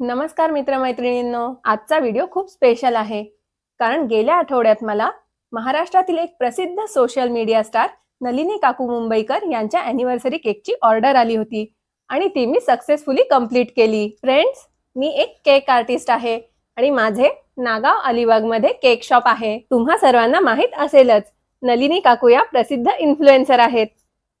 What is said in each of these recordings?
नमस्कार मित्रमैत्रिणींनो आजचा व्हिडिओ खूप स्पेशल आहे. कारण गेल्या आठवड्यात मला महाराष्ट्रातील एक प्रसिद्ध सोशल मीडिया स्टार नलिनी काकू मुंबईकर यांच्या अॅनिव्हर्सरी केकची ऑर्डर आली होती. आणि ती मी सक्सेसफुली कंप्लीट केली. फ्रेंड्स मी एक केक आर्टिस्ट आहे आणि माझे नागाव अलिबागमध्ये केक शॉप आहे. तुम्हा सर्वांना माहीत असेलच नलिनी काकू या प्रसिद्ध इन्फ्लुएन्सर आहेत.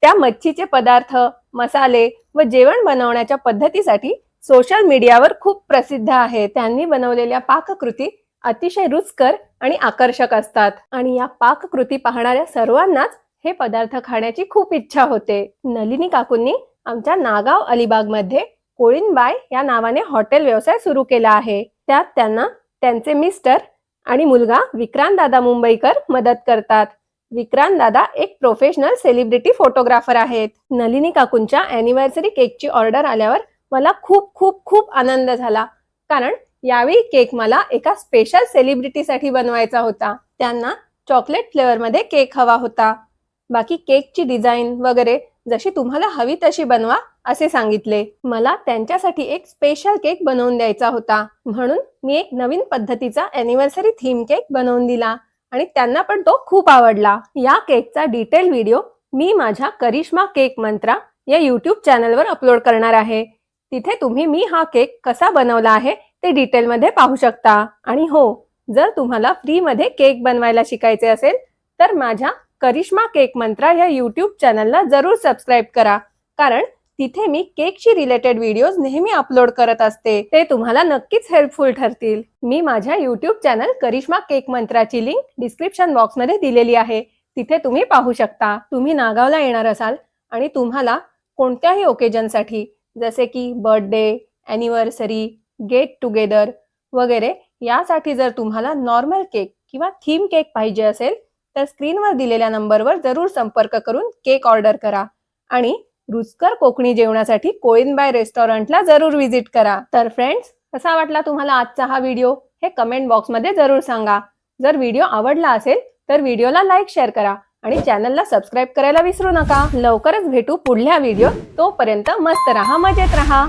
त्या मच्छीचे पदार्थ मसाले व जेवण बनवण्याच्या पद्धतीसाठी सोशल मीडियावर खूप प्रसिद्ध आहे. त्यांनी बनवलेल्या पाककृती अतिशय रुचकर आणि आकर्षक असतात. आणि या पाककृती पाहणाऱ्या सर्वांनाच हे पदार्थ खाण्याची खूप इच्छा होते. नलिनी काकूंनी आमच्या नागाव अलिबागमध्ये कोळीनबाय या नावाने हॉटेल व्यवसाय सुरू केला आहे. त्यात त्यांना त्यांचे मिस्टर आणि मुलगा विक्रांत दादा मुंबईकर मदत करतात. विक्रांत दादा एक प्रोफेशनल सेलिब्रिटी फोटोग्राफर आहेत. नलिनी काकूंच्या अॅनिव्हर्सरी केकची ऑर्डर आल्यावर मला खूप खूप खूप आनंद झाला. कारण यावेळी केक मला एका स्पेशल सेलिब्रिटीसाठी बनवायचा होता. त्यांना चॉकलेट फ्लेवरमध्ये केक हवा होता. बाकी केकची डिझाईन वगैरे जशी तुम्हाला हवी तशी बनवा असे सांगितले. मला त्यांच्यासाठी एक स्पेशल केक बनवून द्यायचा होता. म्हणून मी एक नवीन पद्धतीचा अॅनिव्हर्सरी थीम केक बनवून दिला. आणि त्यांना पण तो खूप आवडला. या केकचा डिटेल व्हिडिओ मी माझ्या करिश्मा केक मंत्रा या युट्यूब चॅनलवर अपलोड करणार आहे. तिथे तुम्ही मी हा केक कसा बनवला आहे ते डिटेलमध्ये पाहू शकता. आणि हो जर तुम्हाला फ्रीमध्ये केक बनवायला शिकायचे असेल तर माझ्या करिश्मा केक मंत्रा या यूट्यूब चॅनलला जरूर सबस्क्राईब करा. कारण तिथे मी केकशी रिलेटेड व्हिडिओज नेहमी अपलोड करत असते. ते तुम्हाला नक्कीच हेल्पफुल ठरतील. मी माझ्या यूट्यूब चॅनल करिश्मा केक मंत्राची लिंक डिस्क्रिप्शन बॉक्समध्ये दिलेली आहे. तिथे तुम्ही पाहू शकता. तुम्ही नागावला येणार असाल आणि तुम्हाला कोणत्याही ओकेजनसाठी जसे की बर्थडे अॅनिव्हर्सरी गेट टुगेदर वगैरे. यासाठी जर तुम्हाला नॉर्मल केक किंवा थीम केक पाहिजे असेल तर स्क्रीनवर दिलेल्या नंबरवर जरूर संपर्क करून केक ऑर्डर करा. आणि रुचकर कोकणी जेवणासाठी कोळीनबाय रेस्टॉरंटला जरूर व्हिजिट करा. तर फ्रेंड्स कसा वाटला तुम्हाला आजचा हा व्हिडिओ हे कमेंट बॉक्समध्ये जरूर सांगा. जर व्हिडिओ आवडला असेल तर व्हिडिओला लाईक शेअर करा. आणि चॅनलला सबस्क्राईब करायला विसरू नका. लवकरच भेटू पुढल्या व्हिडिओ तोपर्यंत मस्त रहा मजेत राहा.